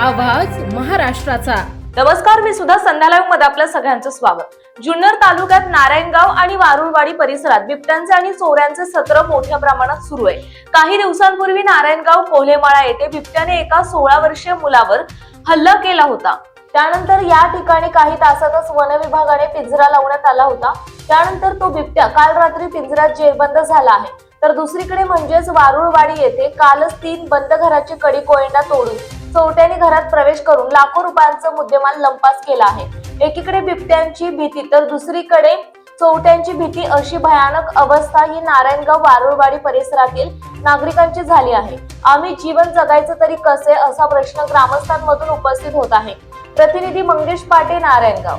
आवाज महाराष्ट्राचा. नमस्कार मी सुद्धा संध्यालाईव्हमध्ये आपलं सगळ्यांचं स्वागत. जुन्नर तालुक्यात नारायणगाव आणि वारुळवाडी परिसरात बिबट्यांचे आणि चोऱ्यांचे सत्र मोठ्या प्रमाणात सुरू आहे. काही दिवसांपूर्वी नारायणगाव कोल्हेमाळा येथे बिबट्याने एका सोळा वर्षीय मुलावर हल्ला केला होता. त्यानंतर या ठिकाणी काही तासातच वन विभागाने पिंजरा लावण्यात आला होता. त्यानंतर तो बिबट्या काल रात्री पिंजऱ्यात जेरबंद झाला आहे. तर दुसरीकडे म्हणजेच वारुळवाडी येथे कालच तीन बंद घराची कडी कोयंडा तोडून चोरट्यांनी घरात प्रवेश करून लाखो रुपयांचं मुद्देमाल लंपास केला आहे. एकीकडे बिबट्यांची भीती तर दुसरीकडे चोरट्यांची भीती अशी भयानक अवस्था ही नारायणगाव वारुळवाडी परिसरातील नागरिकांची झाली आहे. आम्ही जीवन जगायचं तरी कसे असा प्रश्न ग्रामस्थांमधून उपस्थित होत आहे. प्रतिनिधी मंगेश पाटे नारायणगाव.